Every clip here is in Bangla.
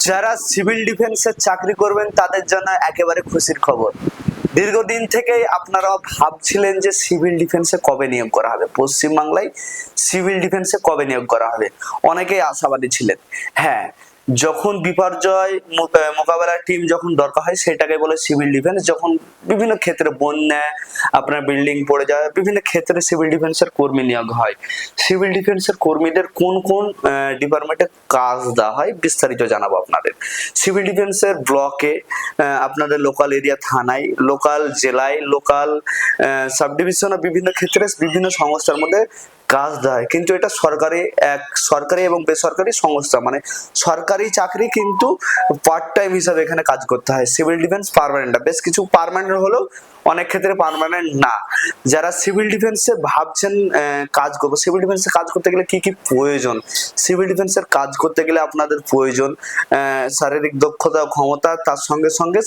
যারা সিভিল ডিফেন্সের চাকরি করবেন, তাদের জন্য একেবারে খুশির খবর। দীর্ঘদিন থেকেই আপনারা ভাবছিলেন যে সিভিল ডিফেন্সে কবে নিয়োগ করা হবে? পশ্চিমবাংলায় সিভিল ডিফেন্সে কবে নিয়োগ করা হবে? অনেকেই আশাবাদী ছিলেন। হ্যাঁ যখন বিপর্যয় মোকাবেলার টিম যখন দরকার হয়, সেটাকে বলে সিভিল ডিফেন্স যখন বিভিন্ন ক্ষেত্রে বন্যা, আপনার বিল্ডিং পড়ে যায়, বিভিন্ন ক্ষেত্রে সিভিল ডিফেন্সের কর্মী নিয়োগ হয়। সিভিল ডিফেন্সের কর্মীদের কোন কোন ডিপার্টমেন্টে কাজ দেওয়া হয়, বিস্তারিত জানাব আপনাদের। সিভিল ডিফেন্সের ব্লকে আপনাদের লোকাল এরিয়া থানায় লোকাল জেলায় লোকাল সাব ডিভিশন বিভিন্ন ক্ষেত্রে বিভিন্ন সংস্থার মধ্যে কাজ দেয়। কিন্তু এটা সরকারি এক, সরকারি এবং বেসরকারি সংস্থা। মানে সরকারি চাকরি কিন্তু পার্ট টাইম হিসাবে এখানে কাজ করতে হয়। সিভিল ডিফেন্স পার্মানেন্ট বেশ কিছু পারমানেন্ট হলেও অনেক ক্ষেত্রে পারমানেন্ট না। যারা সিভিল ডিফেন্সে ভাবছেন কাজ করব সিভিল ডিফেন্সে কাজ করতে গেলে কি কি প্রয়োজন? সিভিল ডিফেন্সের কাজ করতে গেলে আপনাদের প্রয়োজন শারীরিক দক্ষতা, ক্ষমতা, তার সঙ্গে সঙ্গে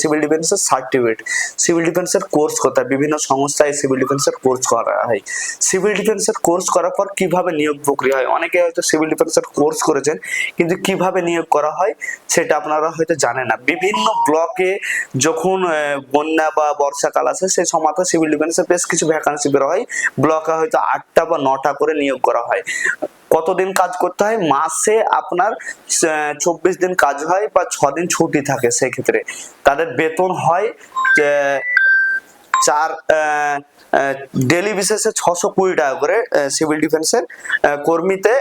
সিভিল ডিফেন্সের সার্টিফিকেট সিভিল ডিফেন্সের কোর্স করতে বিভিন্ন সংস্থায় সিভিল ডিফেন্সের কোর্স করা হয়। সিভিল ডিফেন্সের কোর্স করার পর কীভাবে নিয়োগ প্রক্রিয়া হয়? অনেকে হয়তো সিভিল ডিফেন্সের কোর্স করেছেন, কিন্তু কীভাবে নিয়োগ করা হয় সেটা আপনারা হয়তো জানেন না। বিভিন্ন ব্লকে যখন বন্যা বা বর্ষাকাল আসে, সেই সময় সিভিল ডিফেন্সের বেশ কিছু ভ্যাকান্সি বের হয়। ব্লকে হয়তো আটটা বা নটা করে নিয়োগ করা হয়। কতদিন কাজ করতে হয়? মাসে আপনার চব্বিশ দিন কাজ হয় বা ছ দিন ছুটি থাকে সেক্ষেত্রে। তাদের বেতন হয় চার ডেলি বিশেষে ছশো কুড়ি টাকা করে সিভিল ডিফেন্সের কর্মীতে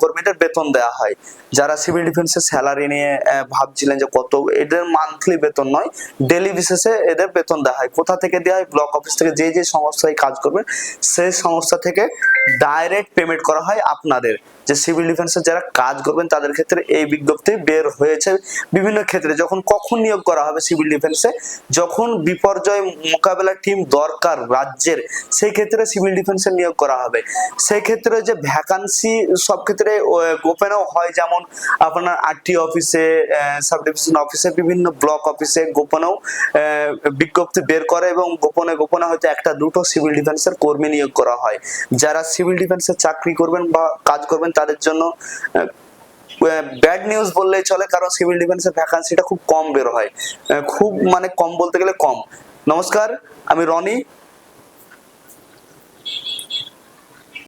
কর্মীদের বেতন দেওয়া হয়। যারা সিভিল ডিফেন্সের স্যালারি নিয়ে ভাবছিলেন যে কত, এদের মান্থলি বেতন নয় ডেলি বিশেষে এদের বেতন দেওয়া হয়। কোথা থেকে দেওয়া হয়? ব্লক অফিস থেকে যে যে সংস্থায় কাজ করবেন সেই সংস্থা থেকে ডাইরেক্ট পেমেন্ট করা হয় আপনাদের। যে সিভিল ডিফেন্সের যারা কাজ করবেন, তাদের ক্ষেত্রে এই বিজ্ঞপ্তি বের হয়েছে। বিভিন্ন ক্ষেত্রে যখন কখন নিয়োগ করা হবে সিভিল ডিফেন্সে যখন বিপর্যয় মোকাবেলা টিম দরকার রাজ্যের সেই ক্ষেত্রে সিভিল ডিফেন্সের নিয়োগ করা হবে। সেই ক্ষেত্রে যে ভ্যাকান্সি সব ক্ষেত্রে গোপনেও হয় যেমন আপনার আরটি অফিসে সাব ডিভিশন অফিসে বিভিন্ন ব্লক অফিসে গোপনেও বিজ্ঞপ্তি বের করে এবং গোপনে গোপনে হয়তো একটা, দুটো সিভিল ডিফেন্সের কর্মী নিয়োগ করা হয়। যারা সিভিল ডিফেন্সের চাকরি করবেন বা কাজ করবেন, তাদের জন্য ব্যাড নিউজ বললেই চলে, কারণ সিভিল ডিফেন্সের ভ্যাকান্সিটা খুব কম বের হয়। খুব মানে কম বলতে গেলে কম। নমস্কার আমি রনি